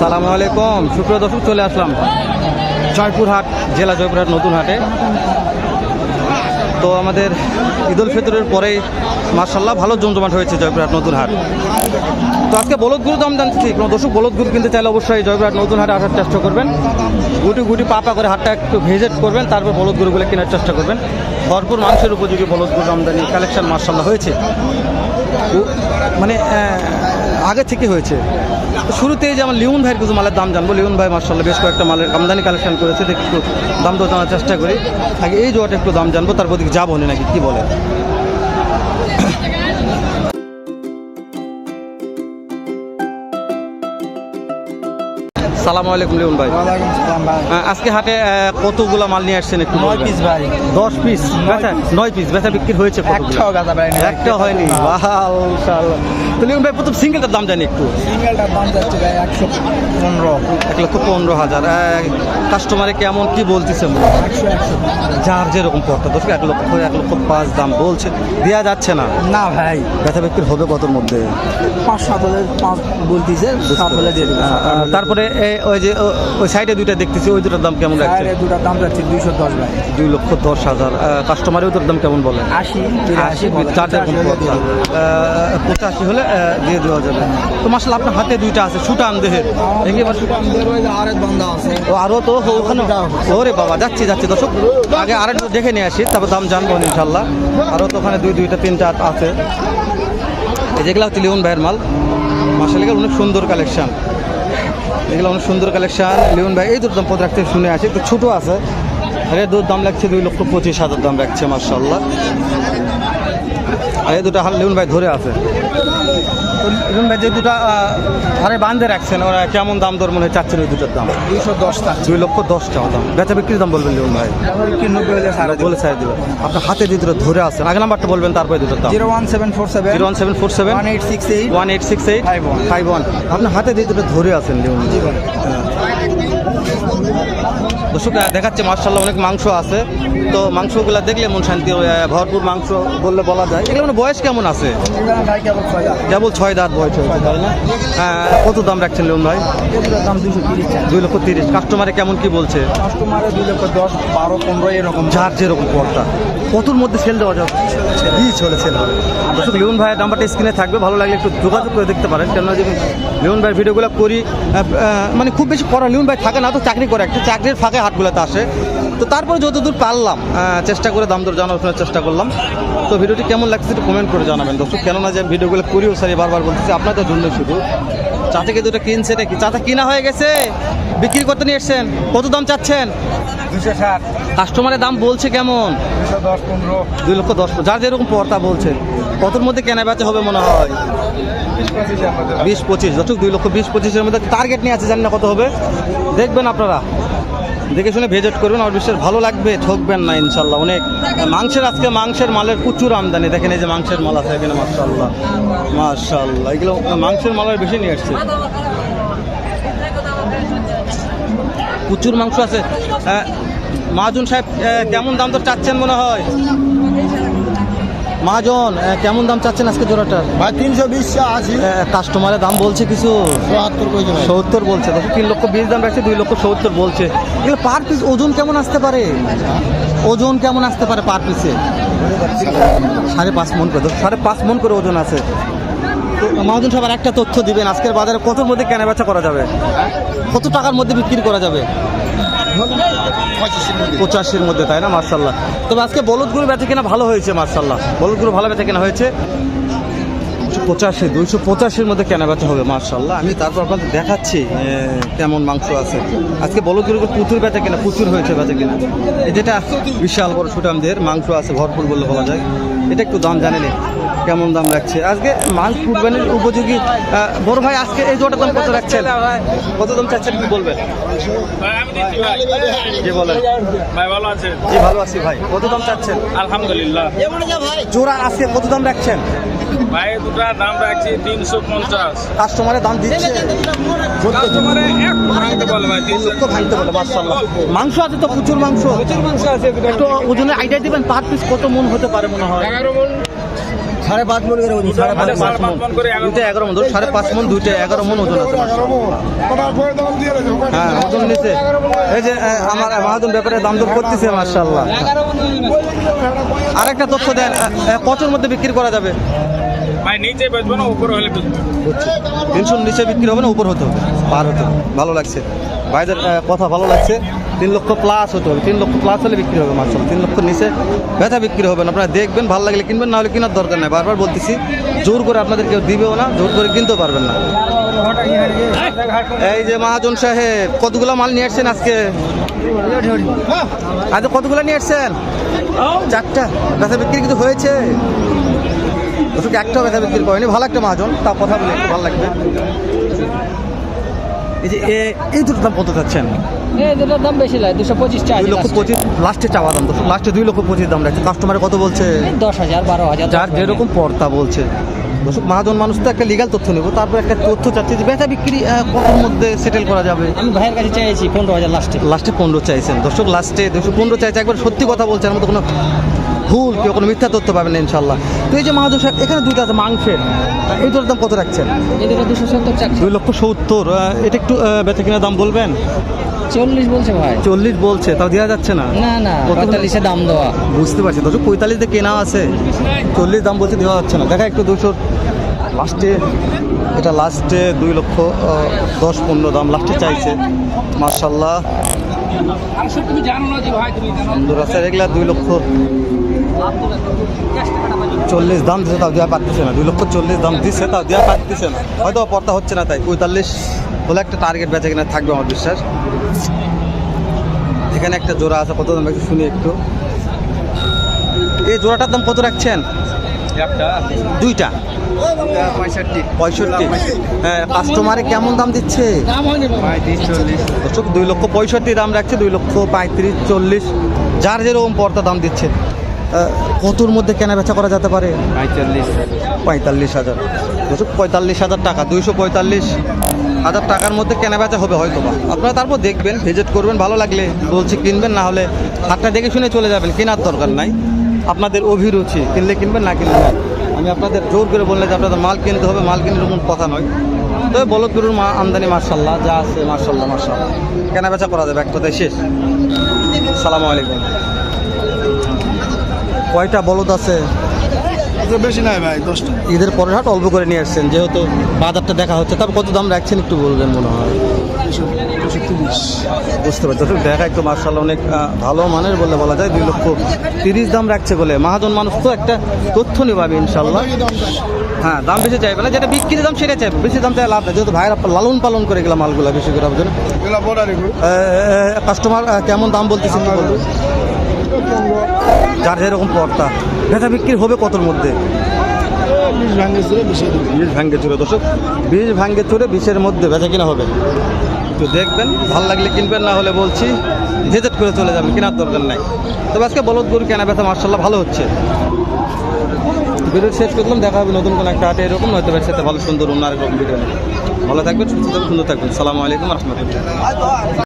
সালামু আলাইকুম। সুপ্রিয় দর্শক, চলে আসলাম জয়পুরহাট, জেলা জয়পুরহাট নতুন হাটে। তো আমাদের ঈদুল ফিতরের পরেই মার্শাল্লাহ ভালো জমজমাট হয়েছে জয়পুরহাট নতুন হাট। তো আজকে বলদগুরু দাম জানছি কোনো দর্শক বলদগুরু কিনতে চাইলে অবশ্যই জয়পুরহাট নতুন হাটে আসার চেষ্টা করবেন। গুটি গুটি পা পা করে হাটটা একটু ভিজিট করবেন, তারপর বলদগুরুগুলো কেনার চেষ্টা করবেন। ভরপুর মাংসের উপযোগী বলদগুরু আমদানি কালেকশন মার্শাল্লাহ হয়েছে। মানে আগে থেকে হয়েছে। তো যে আমার লিউন ভাইয়ের কিছু মালের দাম জানব। লিউন ভাই মার্শাল্লাহ বেশ কয়েকটা মালের আমদানি কালেকশন করেছে দেখি একটু দাম দর জানার চেষ্টা করি। আগে এই জোয়াটা একটু দাম জানব তারপর দিকে যাব নাকি কি বলে। সালাম আলাইকুম লিউন ভাই। আজকে হাটে কতগুলো মাল নিয়ে আসছেন একটু নয় পিস ভাই। দশ পিস। নয় পিস। বেচা বিক্রি হয়েছে? একটাও গাদা একটা হয়নি। তো ভাই প্রথম সিঙ্গেলটার দাম জানি একটু। সিঙ্গেলটার দাম যাচ্ছে ভাই একশো পনেরো। এক লক্ষ পনেরো হাজার। কাস্টমারে কেমন কি বলতেছে একশো একশো। যার যেরকম পড়তা দশ এক লক্ষ এক লক্ষ পাঁচ দাম বলছে। দেওয়া যাচ্ছে না। না ভাই। ব্যথা বিক্রি হবে কতর মধ্যে? পাঁচ সাত হলে পাঁচ বলতেছে সাত হলে দিয়ে তারপরে ওই যে ওই সাইডে দুইটা দেখতেছি ওই দুটার দাম কেমন আরে দুটার দাম যাচ্ছে দুইশো দশ ভাই। দুই লক্ষ দশ হাজার। কাস্টমারের ওদের দাম কেমন বলে? আশি আশি চার পঁচাশি হলে দিয়ে দেওয়া যাবে। তো মাসাল আপনার হাতে দুইটা আছে সুটান দেহের। ও আরও তো ওখানে ওরে বাবা যাচ্ছি যাচ্ছি দর্শক। আগে আরেকটু দেখে নিয়ে আসি তারপর দাম জানব ইনশাল্লাহ আরও তো ওখানে দুই দুইটা তিনটা আছে। এই যেগুলো হচ্ছে লিওন ভাইয়ের মাল। মাসাল এগুলো অনেক সুন্দর কালেকশন। এগুলো অনেক সুন্দর কালেকশন। লিওন ভাই এই দুটো দাম পদ রাখতে শুনে আসি একটু ছোটো আছে। আর এই দুধ দাম লাগছে দুই লক্ষ পঁচিশ হাজার দাম রাখছে মার্শাল্লাহ আর এই দুটো হাল লিওন ভাই ধরে আছে। তো লিওন ভাই যে দুটা হারে বান্ধে রাখছেন ওরা কেমন দাম দর মনে হয় চাচ্ছেন ওই দুটোর দাম? দুইশো দশটা দুই লক্ষ দশ টাকা দাম। বেচা বিক্রির দাম বলবেন লিওন ভাই? বলে ছাড়ে দিবেন আপনার হাতে যে দুটো ধরে আছেন আগে নাম্বারটা বলবেন তারপরে দুটোর দাম। Zero one seven four seven. Zero one seven four seven. One eight six eight. One eight six eight. Five one. আপনার হাতে যে দুটো ধরে আছেন লিওন। জি ভাই। দর্শক দেখাচ্ছে মার্শাল্লাহ অনেক মাংস আছে। তো মাংসগুলো দেখলে মন শান্তি হয়ে ভরপুর মাংস বললে বলা যায়। এগুলো মানে বয়স কেমন আছে? কেবল ছয় হাজার ছয় দাঁত বয়স হয়েছে তাই না? হ্যাঁ, কত দাম রাখছেন লোন ভাই? দাম দুশো তিরিশ দুই লক্ষ তিরিশ। কাস্টমারে কেমন কি বলছে? কাস্টমারে দুই লক্ষ দশ বারো পনেরো এরকম। যার যেরকম পর্দা। কতর মধ্যে সেল দেওয়া যাবে? ই চলে সেল হবে। দর্শক লিওন ভাইয়ের নাম্বারটা স্ক্রিনে থাকবে ভালো লাগলে একটু যোগাযোগ করে দেখতে পারেন। কেননা যে লিওন ভাইয়ের ভিডিওগুলো করি মানে খুব বেশি করা লিওন ভাই থাকে না তো চাকরি করে। একটা চাকরির ফাঁকে হাটগুলোতে আসে। তো তারপরে যতদূর পারলাম চেষ্টা করে দাম দর জানার শোনার চেষ্টা করলাম। তো ভিডিওটি কেমন লাগছে একটু কমেন্ট করে জানাবেন। দর্শক কেননা যে ভিডিওগুলো করিও সারি বারবার বলতেছি আপনাদের জন্য শুধু। চা চাচাকে দুটো কিনছে নাকি চাচা কিনা হয়ে গেছে? বিক্রি করতে নিয়ে এসছেন? কত দাম চাচ্ছেন? দুশো ষাট। কাস্টমারের দাম বলছে কেমন? দুই লক্ষ দশ যার যেরকম পর্তা বলছে কতর মধ্যে কেনা বেচা হবে মনে হয়? বিশ পঁচিশ দর্শক দুই লক্ষ বিশ পঁচিশের মধ্যে টার্গেট নিয়ে আছে জানি না কত হবে। দেখবেন আপনারা। দেখে শুনে ভিজিট করবেন আমার বিশ্বাস ভালো লাগবে ঠকবেন না ইনশাল্লাহ। অনেক মাংসের আজকে মাংসের মালের প্রচুর আমদানি। দেখেন এই যে মাংসের মাল আছে এখানে মার্শাল্লাহ মার্শাল্লাহ এগুলো মাংসের মালের বেশি নিয়ে আসছে। প্রচুর মাংস আছে। আহ, মহাজন সাহেব কেমন দাম তো চাচ্ছেন মনে হয়? মহাজন কেমন দাম চাচ্ছেন আজকে জোড়াটার? ভাই তিনশো বিশ আশি। কাস্টমারের দাম বলছে কিছু? সত্তর বলছে দেখো তিন লক্ষ বিশ দাম রাখছে দুই লক্ষ সত্তর বলছে। এগুলো পার পিস ওজন কেমন আসতে পারে? ওজন কেমন আসতে পারে পার পিসে সাড়ে পাঁচ মন করে সাড়ে পাঁচ মন করে ওজন আছে। তো মহাজন সবার একটা তথ্য দিবেন, আজকের বাজারে কতর মধ্যে কেনা বেচা করা যাবে? কত টাকার মধ্যে বিক্রি করা যাবে? পঁচাশির মধ্যে, তাই না? মার্শাল্লাহ তবে আজকে বলদগুলো বেচা কেনা ভালো হয়েছে মার্শাল্লাহ বলদগুলো ভালো বেচা কেনা হয়েছে। পঁচাশি, দুইশো পঁচাশির মধ্যে কেনা বেচা হবে মার্শাল্লাহ আমি তারপর আপনাদের দেখাচ্ছি কেমন মাংস আছে। আজকে বলদগুলো প্রচুর বেচা কেনা প্রচুর হয়েছে বেচা কেনা। যেটা বিশাল বড় সুটামদের মাংস আছে, ভরপুর বলে বলা যায়। এটা একটু দাম জানেনি কেমন দাম রাখছে? আজকে মাংস কুরবানির উপযোগী বড় ভাই আজকে এই জোটা দাম কত রাখছেন? কত দাম চাচ্ছেন কি বলবেন। জি বলেন। ভাই ভালো আছেন জি ভালো আছি ভাই। কত দাম চাচ্ছেন? আলহামদুলিল্লাহ। জোড়া আজকে কত দাম রাখছেন? ভাই দুটা দাম রাখছি তিনশো পঞ্চাশ। কাস্টমারের দাম দিচ্ছে। মাংস আছে তো প্রচুর মাংস। প্রচুর মাংস আছে একটু ওজনের আইডিয়া দিবেন পার পিস কত মন হতে পারে মনে হয়? এগারো মন। সাড়ে পাঁচ মন করে সাড়ে পাঁচ মন। করে এগারো দুইটা এগারো মন সাড়ে পাঁচ মন দুইটা এগারো মন ওজন আছে হ্যাঁ ওজন নিচে। এই যে আমার মাহাজন ব্যাপারে দাম দর করতেছে মার্শাল্লাহ আরেকটা তথ্য দেন কতর মধ্যে বিক্রি করা যাবে। নিচে বেচবো না উপরে হলে নিচে বিক্রি হবে না উপর হতে হবে পার হতে হবে। ভালো লাগছে। ভাইদের কথা ভালো লাগছে। তিন লক্ষ প্লাস হতে হবে। তিন লক্ষ প্লাস হলে বিক্রি হবে মাছ তিন লক্ষ নিচে ব্যথা বিক্রি হবে না। আপনারা দেখবেন, ভালো লাগলে কিনবেন না হলে কেনার দরকার নেই। বারবার বলতেছি, জোর করে আপনাদের কেউ দিবেও না, জোর করে কিনতেও পারবেন না। এই যে মহাজন সাহেব, কতগুলো মাল নিয়ে আসছেন আজকে? আজকে কতগুলো নিয়ে আসছেন? চারটা। ব্যথা বিক্রি কিন্তু হয়েছে। একটাও ব্যথা বিক্রি করেনি। ভালো একটা মহাজন তা কথা বলে একটু ভালো লাগবে। এই যে এই দুটো দাম কত চাচ্ছেন? এই দুটোর দাম বেশি লাগে দুশো পঁচিশ চার দুই লক্ষ পঁচিশ লাস্টে চাওয়া দাম লাস্টে দুই লক্ষ পঁচিশ দাম রাখছে। কাস্টমারে কত বলছে? দশ হাজার বারো হাজার যার যেরকম পর্তা বলছে। দর্শক মহাজন মানুষ তো একটা লিগাল তথ্য নেব। তারপর একটা তথ্য চাচ্ছি যে বেচা বিক্রি কটার মধ্যে সেটেল করা যাবে। আমি ভাইয়ের কাছে চাইছি পনেরো হাজার লাস্টে লাস্টে পনেরো চাইছেন। দর্শক লাস্টে দুশো পনেরো চাইছে। একবার সত্যি কথা বলছে আমার তো কোনো ভুল কেউ কোনো মিথ্যা তথ্য পাবেন না ইনশাল্লাহ তো এই যে মহাজন সাহেব এখানে দুইটা আছে মাংসের। এই দুটোর দাম কত রাখছেন? দুশো দুই লক্ষ সত্তর। এটা একটু বেচা কিনা দাম বলবেন? চল্লিশ বলছে ভাই। চল্লিশ বলছে তাও দেওয়া যাচ্ছে না? না না পঁয়তাল্লিশে দাম দেওয়া। বুঝতে পারছি দর্শক পঁয়তাল্লিশে কেনা আছে। চল্লিশ দাম বলছে দেওয়া যাচ্ছে না। দেখা একটু দুশো। লাস্টে এটা লাস্টে দুই লক্ষ দশ পনেরো দাম লাস্টে চাইছে। মার্শাল্লাহ তুমি জানো না যে ভাই তুমি জানো। সুন্দর আছে এগুলা দুই লক্ষ। চল্লিশ দাম দিছে তাও দেওয়া পারতেছে না। দুই লক্ষ চল্লিশ দাম দিচ্ছে তাও দেওয়া পারতেছে না। হয়তো পর্তা হচ্ছে না তাই। পঁয়তাল্লিশ হলে একটা টার্গেট বেচে কিনা থাকবে আমার বিশ্বাস। এখানে একটা জোড়া আছে কত দাম একটু শুনি একটু। এই জোড়াটার দাম কত রাখছেন? দুইটা। পঁয়ষট্টি। হ্যাঁ কাস্টমারে কেমন দাম দিচ্ছে? দুই লক্ষ পঁয়ষট্টি দাম রাখছে দুই লক্ষ পঁয়ত্রিশ চল্লিশ। যার যেরকম পর্দা দাম দিচ্ছে। কতর মধ্যে কেনা বেচা করা যেতে পারে? পঁয়তাল্লিশ। পঁয়তাল্লিশ হাজার। দর্শক পঁয়তাল্লিশ হাজার টাকা দুইশো পঁয়তাল্লিশ হাজার টাকার মধ্যে কেনা বেচা হবে হয়তো বা। আপনারা তারপর দেখবেন ভিজিট করবেন ভালো লাগলে বলছি কিনবেন না হলে হাতটা দেখে শুনে চলে যাবেন কেনার দরকার নাই। আপনাদের অভিরুচি কিনলে কিনবেন না কিনলে না। আমি আপনাদের জোর করে বললে যে আপনাদের মাল কিনতে হবে মাল কিনলে এরকম কথা নয়। তবে বলদ গরুর মা আমদানি মার্শাল্লাহ যা আছে মার্শাল্লাহ মার্শাল্লাহ কেনা বেচা করা যাবে এক কথায় শেষ সালামু আলাইকুম। কয়টা বলদ আছে? বেশি নাই ভাই দশটা। ঈদের পরের হাট অল্প করে নিয়ে আসছেন যেহেতু বাজারটা দেখা হচ্ছে। তারপর কত দাম রাখছেন একটু বলবেন মনে হয়? বুঝতে পারছি। দেখা একটু মার্শাল অনেক ভালো মানের বলে বলা যায় দুই লক্ষ তিরিশ দাম রাখছে বলে। মাহাজন মানুষ তো একটা তথ্য নেবাবে ইনশাল্লাহ হ্যাঁ দাম বেশি চাইবে না। যেটা বিক্রি দাম সেটা চাইবে। বেশি দাম চাই লাভ নেই। যেহেতু ভাইরা লালন পালন করে গেলাম মালগুলো বেশি করে আপনার কাস্টমার কেমন দাম বলতেছেন যার যেরকম পর্তা ভেজা বিক্রি হবে কতর মধ্যে? বিশ ভাঙে ছিল বেশি দেবে বীজ ভাঙ্গে চুরে দর্শক বীজ ভাঙ্গে চুরে বিষের মধ্যে বেচা কিনা হবে। একটু দেখবেন ভালো লাগলে কিনবেন না হলে বলছি ভিজিট করে চলে যাবেন কেনার দরকার নাই। তবে আজকে বলদ গরু কেনা বেচা মার্শাল্লাহ ভালো হচ্ছে। ভিডিও শেষ করলাম দেখা হবে নতুন কোনো একটা হাটে এরকম নয়তো সাথে ভালো সুন্দর অন্য আরেক রকম ভিডিও ভালো থাকবেন সুস্থ থাকবেন সুন্দর থাকবেন। সালামু আলাইকুম রহমতুল্লাহ।